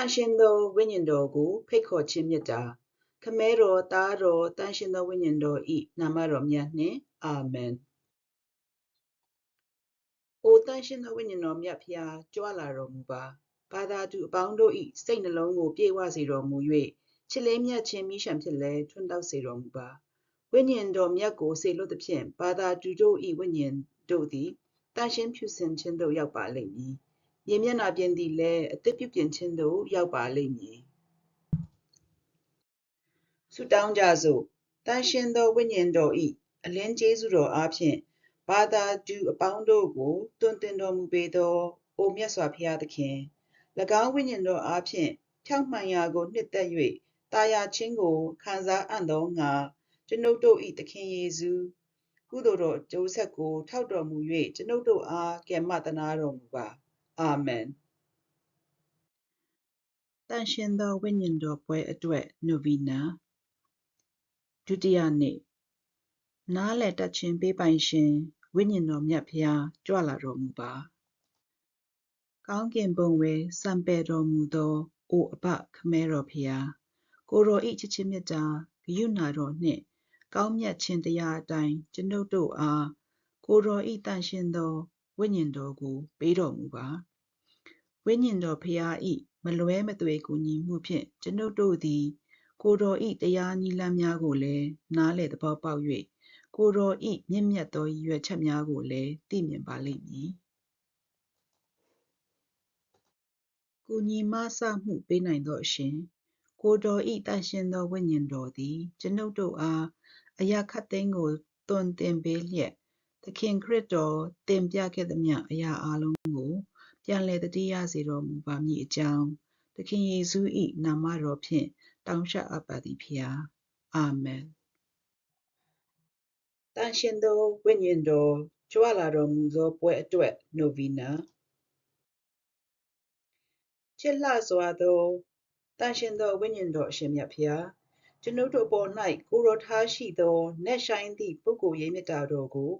န်ရှင်သောဝိညာဉ်တော်ကိုဖိတ်ခေါ်ခြင်းမြတ်တာခမဲတော်သားတော်တန်ရှင်သောဝိညာဉ်တော်ဤနာမတော်မြတ်နှင့်အာမင်။အိုတန်ရှင်သောဝိညာဉ်တော်မြတ်ဖျားကြွလာတော်မူပါ။ဘာသာသူအပေါင်းတို့ဤစိတ်နှလုံးကိုပြေဝစေတော်မူ၍ချစ်လေးမြတ်ခြင်းမိရှံဖြစ်လဲထွန်းတောက်စေတော်မူပါ။ဝိညာဉ်တော်မြတ်ကိုစေလွတ်သဖြင့်ဘာသာသူတို့ဤဝိညာဉ်တို့သည်တန်ရှင်ဖြူစင်ခြင်းသို့ရောက်ပါလိမ့်မည်။ မြေမျက်နှာပြင်သည်လည်းအသက်ပြုပြင်ခြင်းသို့ရောက်ပါလိမ့်မည်။ဆုတောင်းကြစို့တန်ရှင်သောဝိညာဉ်တော်ဤအလင်းကျေးဇူးတော်အားဖြင့်ဘာသာတူအပေါင်းတို့ကိုတွင်တင်တော်မူပေသောအိုမြတ်စွာဘုရားသခင်၎င်းဝိညာဉ်တော်အားဖြင့်ဖြောင့်မှန်ရာကိုနှစ်သက်၍တာယာခြင်းကိုခံစားအံ့သောငါကျွန်ုပ်တို့ဤသခင်ယေရှုကုသိုလ်တော်ကျိုးဆက်ကိုထောက်တော်မူ၍ကျွန်ုပ်တို့အားကယ်မတနာတော်မူပါ အာမင်တန်ရှင်သောဝိညာဉ်တော်ပွဲအတွက်နိုဗီနာဒုတိယနေ့နားလည်တတ်ခြင်းပေးပိုင်ရှင်ဝိညာဉ်တော်မြတ်ဖျားကြွလာတော်မူပါကောင်းကင်ဘုံဝဲစံပယ်တော်မူသောအိုအဘခမဲတော်ဖျားကိုရောဤချစ်ချင်းမြတ်တာဂယုဏတော်နှင့်ကောင်းမြတ်ခြင်းတရားအတိုင်းကျွန်ုပ်တို့အားကိုရောဤတန်ရှင်သောဝိညာဉ်တော်ကိုပေးတော်မူပါ ဝိညာဉ်တော်ဖျားဤမလွဲမသွေကူညီမှုဖြင့်ကျွန်ုပ်တို့သည် ကိုတော်ဤတရားနည်းလမ်းများကိုလည်းနားလေသဘောပေါက်၍ကိုတော်ဤမြင့်မြတ်သောရွယ်ချက်များကိုလည်းသိမြင်ပါလိမ့်မည်။ကုညီမဆမှုပေးနိုင်သောအရှင်ကိုတော်ဤတန်ရှင်သောဝိညာဉ်တော်သည် ကျွန်ုပ်တို့အားအရာခတ်သိမ်းကိုတွင်တင်ပေးလျက်သခင်ခရစ်တော်တင်ပြခဲ့သမျှအရာအလုံးကို ပြန်လည်တတိယစေတော်မူပါမည်အကြောင်းသခင်ယေရှု၏နာမတော်ဖြင့်တောင်းလျှောက်အပ်ပါသည်ဖျားအာမင်တန်ရှင်သောဝိညာဉ်တော်ကြွလာတော်မူသောပွဲအတွက်နိုဗီနာချစ်လှစွာသောတန်ရှင်သောဝိညာဉ်တော်အရှင်မြတ်ဖျားကျွန်ုပ်တို့ပေါ်၌ကိုရောထားရှိသောနက်ဆိုင်သည့်ပုဂ္ဂိုလ်ရေးမြတ်တာတော်ကို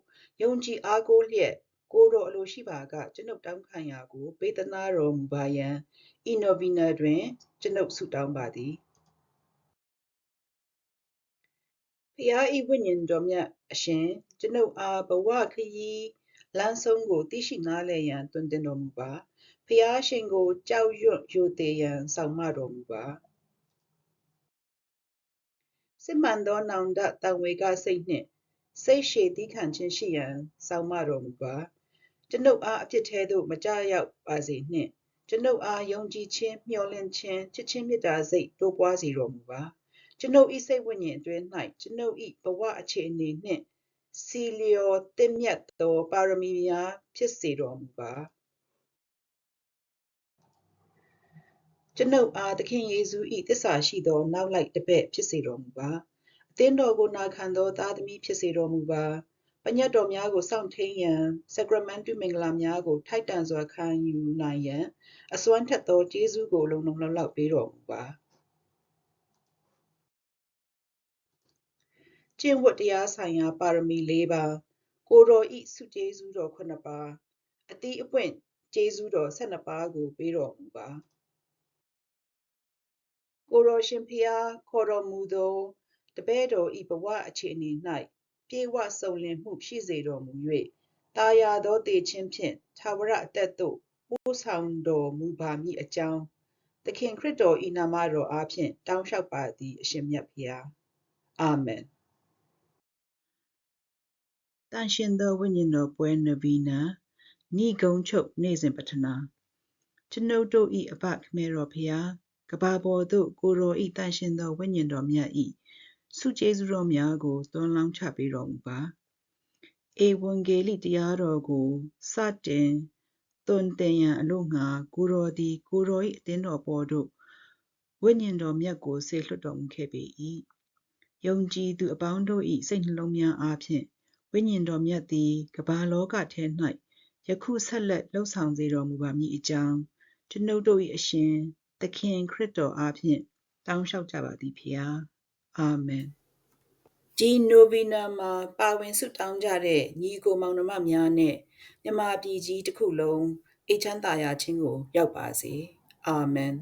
ယုံကြည်အားကိုးလျက် ကိုတော်အလိုရှိပါက ကျွန်ုပ်တောင်းခံရာကို ပေးသနာတော်မူပါယံဤနိုဗီနာတွင် ကျွန်ုပ်ဆုတောင်းပါသည်ဖျားဤဝိညာဉ်တော်မြတ်အရှင်ကျွန်ုပ်အားဘဝခရီးလမ်းဆုံးကိုသိရှိနားလည်ရန်တွင်တင်တော်မူပါဖျားရှင်ကိုကြောက်ရွံ့ယိုသေးရန်ဆောင်မတော်မူပါစစ်မှန်သောနောင်တတံဝေကစိတ်နှင့်စိတ်ရှည်သီးခံခြင်းရှိရန်ဆောင်မတော်မူပါ ကျွန်ုပ်အားအဖြစ်သေးသို့မကြရောက်ပါစေနှင့်ကျွန်ုပ်အားယုံကြည်ခြင်းမျှော်လင့်ခြင်းချစ်ခြင်းမေတ္တာစိတ်တိုးပွားစေတော်မူပါကျွန်ုပ်ဤစိတ်ဝိညာဉ်အတွင်း၌ကျွန်ုပ်ဤဘဝအခြေအနေနှင့်စီလျော်တင့်မြတ်သောပါရမီများဖြစ်စေတော်မူပါကျွန်ုပ်အားသခင်ယေရှု၏တစ္ဆာရှိသော နောက်လိုက်တပည့်ဖြစ်စေတော်မူပါအသင်းတော်ကိုနာခံသောသားသမီးဖြစ်စေတော်မူပါ ပညတ်တော်များကိုစောင့်ထိန်ရန် sacramental မင်္ဂလာများကို ထိုက်တန်စွာခံယူနိုင်ရန်အစွမ်းထက်သောကျေးဇူးကိုလုံလုံလောက်လောက်ပေးတော်မူပါကျင့်ဝတ်တရားဆိုင်ရာပါရမီ၄ပါးကိုတော်ဤစုကျေးဇူးတော်9ပါးအတိအပွင့်ကျေးဇူးတော်12ပါးကိုပေးတော်မူပါကိုတော်ရှင်ဖျားခေါ်တော်မူသောတပည့်တော်ဤဘဝအခြေအနေ၌ ပြေဝစုံလင်မှုရှိစေတော်မူ၍တာယာသောတည်ခြင်းဖြင့်သာဝရအသက်သို့ပို့ဆောင်တော်မူပါမည်အကြောင်းသခင်ခရစ်တော်ဤနာမတော်အားဖြင့်တောင်းလျှောက်ပါသည်အရှင်မြတ်ဖျားအာမင်တန်ရှင်သောဝိညာဉ်တော်ပွဲနဗီနာဏိဂုံချုပ်နေစဉ်ပထနာကျွန်ုပ်တို့ဤအဘခမဲတော်ဖျားကဘာပေါ်သို့ကိုတော်ဤတန်ရှင်သောဝိညာဉ်တော်မြတ်ဤ ဆုကျေးဇူးတော်များကိုသွန်လောင်းချပေးတော်မူပါဧဝံဂေလိတရားတော်ကိုစတင်သွန်သင်ရန်အလို့ငှာကိုတော်သည်ကိုတော်၏အသင်းတော်ပေါ်သို့ဝိညာဉ်တော်မြတ်ကိုဆေလွှတ်တော်မူခဲ့ပေ၏ယုံကြည်သူအပေါင်းတို့၏စိတ်နှလုံးများအားဖြင့်ဝိညာဉ်တော်မြတ်သည်ကမ္ဘာလောကထဲ၌ယခုဆက်လက်လှုပ်ဆောင်စေတော်မူပါမည်အကြောင်းကျွန်ုပ်တို့၏အရှင်သခင်ခရစ်တော်အားဖြင့်တောင်းလျှောက်ကြပါသည်ဖျား အာမင်ဒီနိုဗီနာမှာပါဝင်ဆုတောင်းကြတဲ့ညီကိုမောင်နှမများနဲ့မြမပြည်ကြီးတစ်ခုလုံးအေချမ်းသာယာခြင်းကိုရောက်ပါစေအာမင်